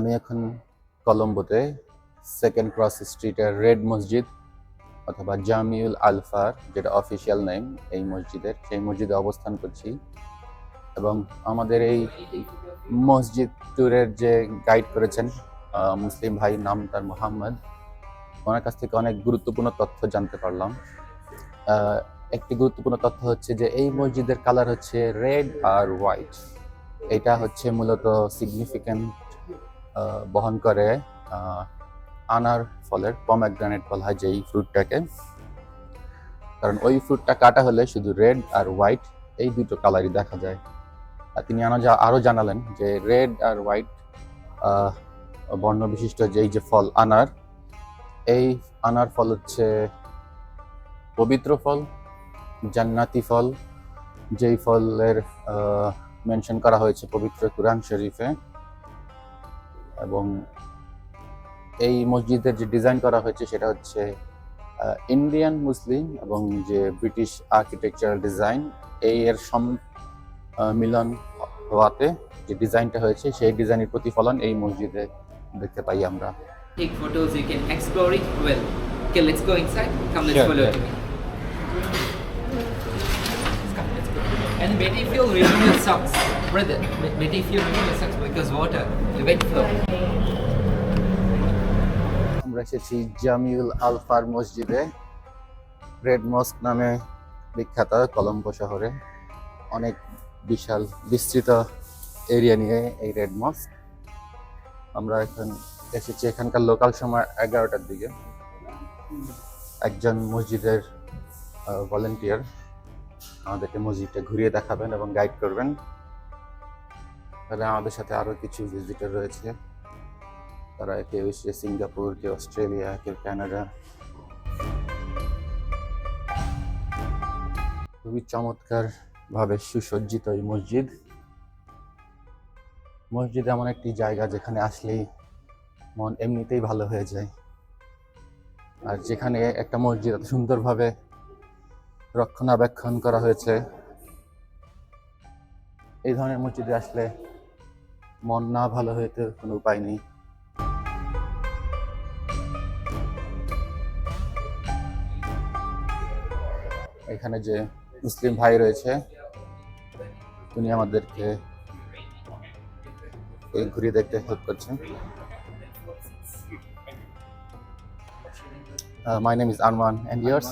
আমি এখন কলম্বোতে সেকেন্ড ক্রস স্ট্রিটের রেড মসজিদ অথবা জামিউল আলফার যেটা অফিসিয়াল নেম এই মসজিদের, সেই মসজিদে অবস্থান করছি। এবং আমাদের এই মসজিদ ট্যুরের যে গাইড করেছেন মুসলিম ভাই নাম তার মোহাম্মদ, ওনার কাছ থেকে অনেক গুরুত্বপূর্ণ তথ্য জানতে পারলাম। একটি গুরুত্বপূর্ণ তথ্য হচ্ছে যে এই মসজিদের কালার হচ্ছে রেড আর হোয়াইট এটা হচ্ছে মূলত সিগনিফিক্যান্ট বহন করে আনার ফলের পমেগ্রানেট বলা হয় যেই ফ্রুটটাকে। কারণ ওই ফ্রুটটা কাটা হলে শুধু রেড আর হোয়াইট এই দুটো কালারই দেখা যায়। আর তিনি আরও জা- আরও জানালেন যে রেড আর হোয়াইট বর্ণ বিশিষ্ট যেই যে ফল আনার, এই আনার ফল হচ্ছে পবিত্র ফল, জান্নাতি ফল। যেই ফলের মেনশন করা হয়েছে পবিত্র কুরআন শরীফে এবং এই মসজিদের যে ডিজাইন করা হয়েছে সেটা হচ্ছে ইন্ডিয়ান মুসলিম এবং যে ব্রিটিশ আর্কিটেকচারাল ডিজাইন এই এর সম মিলন হওয়াতে যে ডিজাইনটা হয়েছে সেই ডিজাইনের প্রতিফলন এই মসজিদে দেখতে পাই আমরা take photos, you can explore it well. Okay, let's go inside. Come, let's Sure, follow yeah. me. And if you remove your socks, brother. be- Better if you remove your socks because water. আমরা এসেছি জামিউল আলফার মসজিদে red মস্ক নামে বিখ্যাত কলম্বো শহরে। অনেক বিশাল, বিস্তৃত area নিয়ে এই রেড মস্ক। আমরা এখন এসেছি এখানকার লোকাল সময় এগারোটার দিকে। একজন মসজিদের ভলেন্টিয়ার আমাদেরকে মসজিদটা ঘুরিয়ে দেখাবেন এবং গাইড করবেন। তাহলে আমাদের সাথে আরও কিছু ভিজিটর রয়েছে। তারা কেউ এসেছে সিঙ্গাপুর, কেউ অস্ট্রেলিয়া, কেউ কানাডা। খুবই চমৎকার ভাবে সুসজ্জিত এই মসজিদ। মসজিদ এমন একটি জায়গা যেখানে আসলেই মন এমনিতেই ভালো হয়ে যায়। আর যেখানে একটা মসজিদ এত সুন্দরভাবে রক্ষণাবেক্ষণ করা হয়েছে। এই ধরনের মসজিদে আসলে মন না ভালো হইতে কোনো উপায় নেই। এখানে যে মুসলিম ভাই রয়েছে উনি আমাদেরকে এই ঘুরিয়ে দেখতে হেল্প করছেন। My name is আনওয়ান and years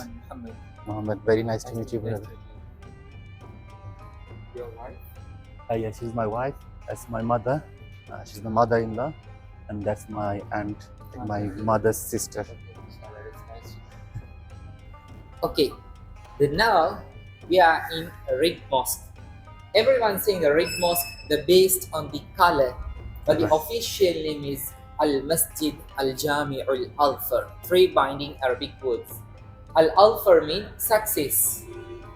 Mohammad very nice to meet you brother hi yes is my wife That's my mother. Uh, she's my mother-in-law, and that's my aunt, my mother's sister. Okay, then now we are in a red mosque. Everyone's saying the red mosque, the based on the color, but the official name is Al Masjid Al Jami Al Alfar, three binding Arabic words. Al Alfar means success.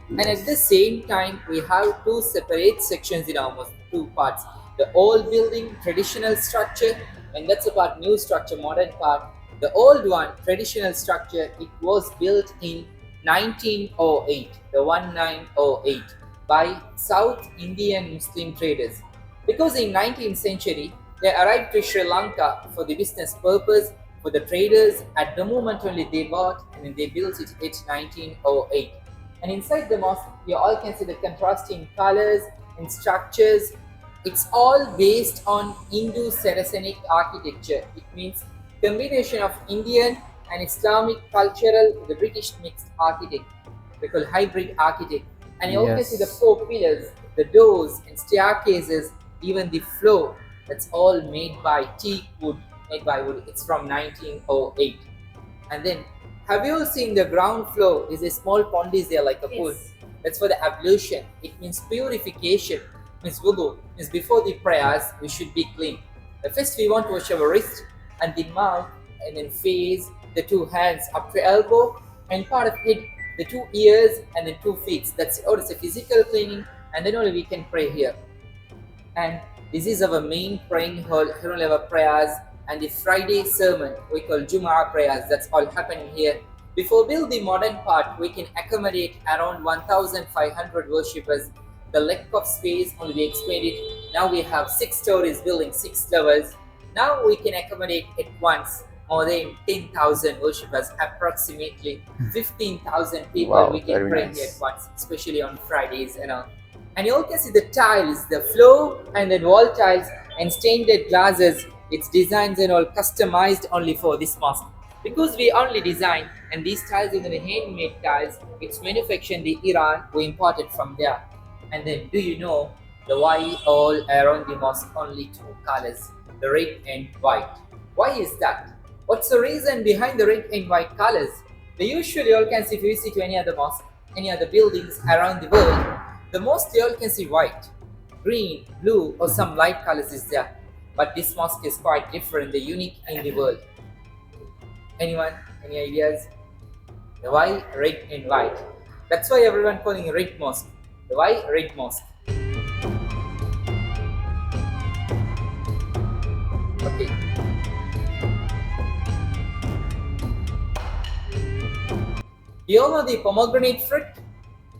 And at the same time, we have two separate sections in our mosque, two parts. The old building, traditional structure, and that's about new structure, modern part. The old one, traditional structure, it was built in 1908, the 1908, by South Indian Muslim traders. Because in 19th century, they arrived to Sri Lanka for the business purpose, for the traders. At the moment only they bought and then they built it at 1908. And inside the mosque, you all can see the contrasting colors and structures. It's all based on Indo-Saracenic architecture. It means combination of Indian and Islamic cultural, the British mixed architect. We call hybrid architect. And you all can see the four pillars, the doors and staircases, even the floor. That's all made by teak wood, made by wood. It's from 1908. And then, have you all seen the ground floor? Is a small pond is there like a pool? That's for the ablution. It means purification. Means wudu. Means before the prayers, we should be clean. The first we want to wash our wrist and the mouth and then face, the two hands up to elbow, and part of it, the two ears and then two feet. That's all it's a physical cleaning, and then only we can pray here. And this is our main praying hall. Here only our prayers and the Friday sermon we call Jumu'ah prayers. That's all happening here. Before build the modern part, we can accommodate around 1,500 worshippers. The lack of space only we explained it. Now we have six stories building, six levels. Now we can accommodate at once more than 10,000 worshippers, approximately hmm. 15,000 people Wow, we can very pray nice. here at once, especially on Fridays and all. And you all can see the tiles, the floor and then wall tiles and stained glasses. Its designs and all customized only for this mosque. Because we only design and these tiles are the handmade tiles, it's manufactured in the Iran, we imported from there. And then do you know the why all around the mosque only two colors, the red and white? Why is that? What's the reason behind the red and white colors? The usually all can see if you visit to any other mosque, any other buildings around the world, the most you all can see white, green, blue, or some light colors is there. But this mosque is quite different, the unique in the world. Anyone? Any ideas? The why red and white. That's why everyone calling it red mosque. The why red mosque. Okay. You all know the pomegranate fruit?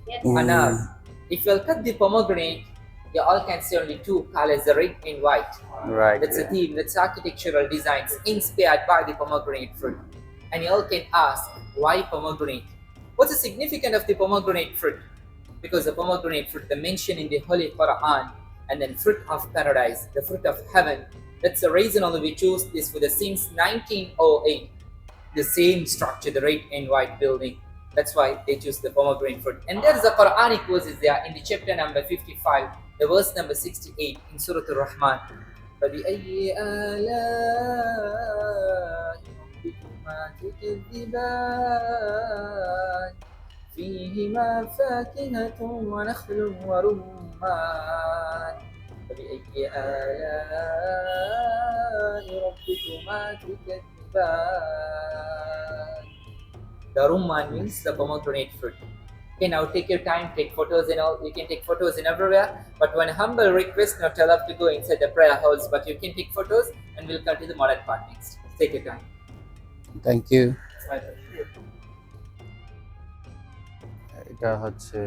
Yes. Anar. If you'll cut the pomegranate, you all can see only two colors, the red and white. Right. That's a theme, that's architectural designs inspired by the pomegranate fruit. And you all can ask, why pomegranate? What's the significance of the pomegranate fruit? Because the pomegranate fruit, the mention in the Holy Quran, and then fruit of paradise, the fruit of heaven. That's the reason only we choose this for the since 1908. The same structure, the red and white building. That's why they choose the pomegranate fruit. And there is a Quranic verses there in the chapter number 55, the verse number 68 in Surah Al-Rahman. فبأي آلاء ربكما تكذبان فيهما فاكهة ونخل ورمان فبأي آلاء ربكما تكذبان The rumman means the pomegranate fruit. Okay, now take your time, take photos and all. You can take photos in everywhere. But when humble request, not allowed to go inside the prayer halls. But you can take photos and we'll come to the modern part next. Take your time. Thank you. It's my pleasure. এটা হচ্ছে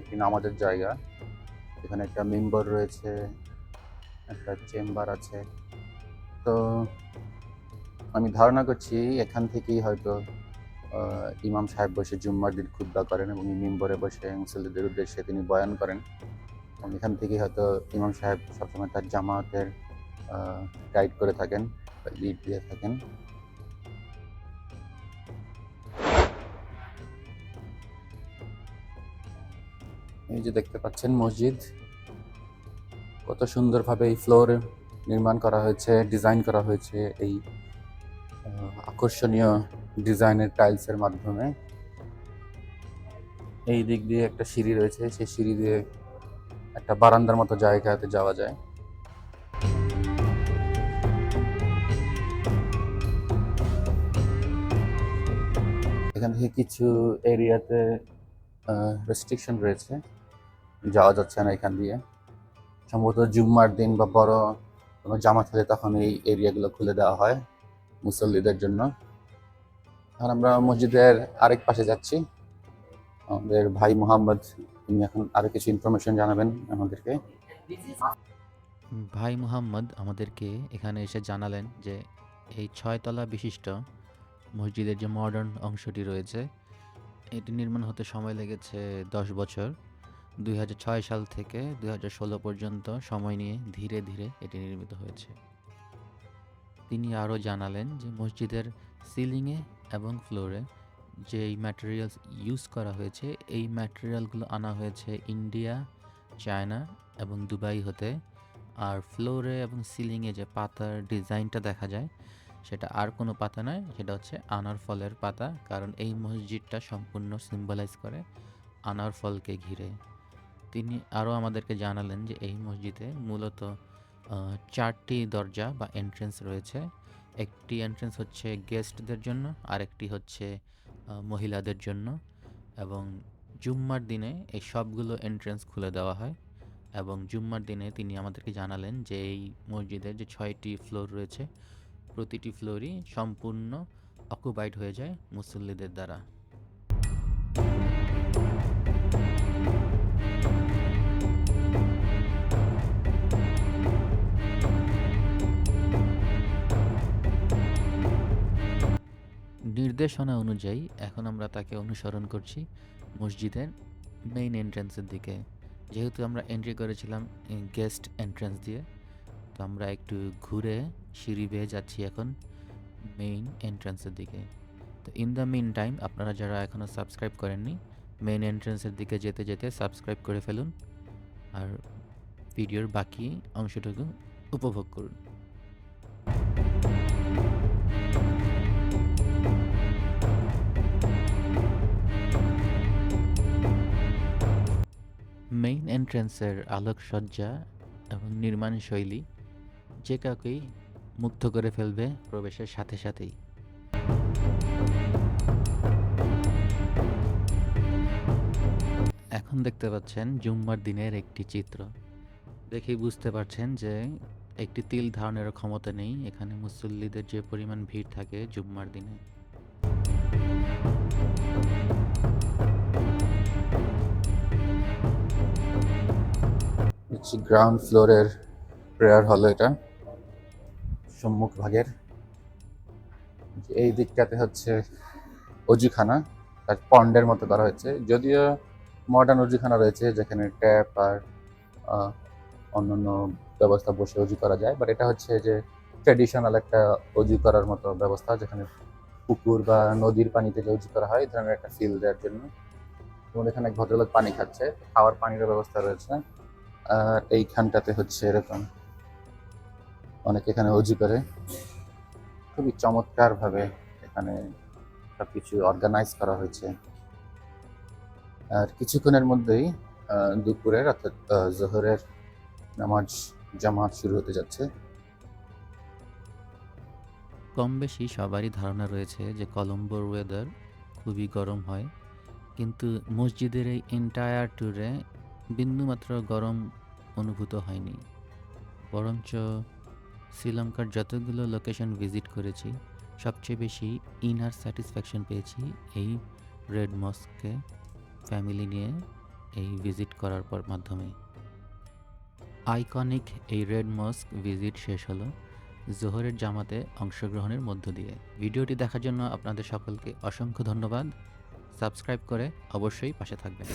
একটি নামাজের জায়গা। এখানে একটা member রয়েছে, একটা chamber আছে। তো আমি ধারণা করছি এখান থেকেই হয়তো ইমাম সাহেব বসে জুম্মার দিন খুদ্া করেন এবং মেম্বরে বসে মুসল্লিদের উদ্দেশ্যে তিনি বয়ান করেন। এবং এখান থেকেই হয়তো ইমাম সাহেব সবসময় তার জামাতের গাইড করে থাকেন লিড দিয়ে থাকেন। এই যে দেখতে পাচ্ছেন মসজিদ। কত সুন্দরভাবে এই ফ্লোর নির্মাণ করা হয়েছে, ডিজাইন করা হয়েছে এই আকর্ষণীয় ডিজাইনের টাইলসের মাধ্যমে। এই দিক দিয়ে একটা সিঁড়ি রয়েছে, সেই সিঁড়ি দিয়ে একটা বারান্দার মতো জায়গাতে যাওয়া যায়। এখান থেকে কিছু এরিয়াতে রেস্ট্রিকশন রয়েছে। যাওয়া যাচ্ছে না এখান দিয়ে। সম্ভবত জুম্মার দিন বা বড় কোনো জামাত হলে তখন এই এরিয়াগুলো খুলে দেওয়া হয় মুসল্লিদের জন্য। আর আমরা মসজিদের আরেক পাশে যাচ্ছি। আমাদের ভাই মোহাম্মদ তিনি এখন আরও কিছু ইনফরমেশন জানাবেন আমাদেরকে। ভাই মুহাম্মদ আমাদেরকে এখানে এসে জানালেন যে এই ছয়তলা বিশিষ্ট মসজিদের যে মডার্ন অংশটি রয়েছে, এটি নির্মাণ হতে সময় লেগেছে দশ বছর। দুই হাজার ছয় সাল থেকে দুই হাজার ষোলো পর্যন্ত সময় নিয়ে ধীরে ধীরে এটি নির্মিত হয়েছে। তিনি আরও জানালেন যে মসজিদের সিলিংয়ে এবং ফ্লোরে যেই ম্যাটেরিয়ালস ইউজ করা হয়েছে, এই ম্যাটেরিয়ালগুলো আনা হয়েছে ইন্ডিয়া, চায়না এবং দুবাই হতে। আর ফ্লোরে এবং সিলিংয়ে যে পাতার ডিজাইনটা দেখা যায়, সেটা আর কোনো পাতা নয়, সেটা হচ্ছে আনার ফলের পাতা, কারণ এই মসজিদটা সম্পূর্ণ সিম্বলাইজ করে আনার ফলকে ঘিরে। তিনি আরও আমাদেরকে জানালেন যে এই মসজিদে মূলত চারটি দরজা বা এন্ট্রেন্স রয়েছে। একটি এন্ট্রেন্স হচ্ছে গেস্টদের জন্য, আরেকটি হচ্ছে মহিলাদের জন্য এবং জুম্মার দিনে এই সবগুলো এন্ট্রেন্স খুলে দেওয়া হয় এবং জুম্মার দিনে তিনি আমাদেরকে জানালেন যে এই মসজিদের যে ছয়টি ফ্লোর রয়েছে, প্রতিটি ফ্লোরই সম্পূর্ণ অকুপাইড হয়ে যায় মুসল্লিদের দ্বারা। নির্দেশনা অনুযায়ী এখন আমরা তাকে অনুসরণ করছি মসজিদের মেইন এন্ট্রান্সের দিকে। যেহেতু আমরা এন্ট্রি করেছিলাম গেস্ট এন্ট্রান্স দিয়ে, তো আমরা একটু ঘুরে সিঁড়ি বেয়ে যাচ্ছি এখন মেইন এন্ট্রান্সের দিকে। তো ইন দ্য মিন টাইম আপনারা যারা এখনও সাবস্ক্রাইব করেননি মেইন এন্ট্রান্সের দিকে যেতে যেতে সাবস্ক্রাইব করে ফেলুন আর ভিডিওর বাকি অংশটুকু উপভোগ করুন। মেইন এন্ট্রান্সের আলোকসজ্জা এবং নির্মাণ শৈলী যে কাউকেই মুগ্ধ করে ফেলবে প্রবেশের সাথে সাথেই। এখন দেখতে পাচ্ছেন জুম্মার দিনের একটি চিত্র। দেখেই বুঝতে পারছেন যে একটি তিল ধারণের ক্ষমতা নেই, এখানে মুসল্লিদের যে পরিমাণ ভিড় থাকে জুম্মার দিনে। হচ্ছে গ্রাউন্ড ফ্লোরের প্রেয়ার হল এটা, সম্মুখ ভাগের। এই দিকটাতে হচ্ছে অজুখানা, তার পন্ডের মতো করা হয়েছে। যদিও মডার্ন অজুখানা রয়েছে, যেখানে ট্যাপ আর অন্যান্য ব্যবস্থা বসে অজু করা যায়। বাট এটা হচ্ছে যে ট্রেডিশনাল একটা অজু করার মতো ব্যবস্থা, যেখানে পুকুর বা নদীর পানিতে যে অজু করা হয়, এই ধরনের একটা ফিল দেওয়ার জন্য। এবং এখানে ভদ্রলোক পানি খাচ্ছে, খাওয়ার পানিরও ব্যবস্থা রয়েছে। আর এইখানটাতে হচ্ছে এরকম। অনেক এখানে অজু করে। খুবই চমৎকার ভাবে এখানে সবকিছু অর্গানাইজ করা হয়েছে। আর কিছুক্ষণের মধ্যেই দুপুরের অর্থাৎ জোহরের নামাজ জামাত শুরু হতে যাচ্ছে। কম বেশি সবারই ধারণা রয়েছে যে কলম্বোর ওয়েদার খুবই গরম হয়। কিন্তু মসজিদের এই এন্টায়ার ট্যুরে বিন্দুমাত্র গরম অনুভূত হয়নি। বরঞ্চ শ্রীলঙ্কার যতগুলো লোকেশন ভিজিট করেছি, সবচেয়ে বেশি ইনার স্যাটিসফ্যাকশন পেয়েছি এই রেড মস্ককে ফ্যামিলি নিয়ে এই ভিজিট করার পর মাধ্যমে। আইকনিক এই রেড মস্ক ভিজিট শেষ হলো জোহরের জামাতে অংশগ্রহণের মধ্য দিয়ে। ভিডিওটি দেখার জন্য আপনাদের সকলকে অসংখ্য ধন্যবাদ। সাবস্ক্রাইব করে অবশ্যই পাশে থাকবেন।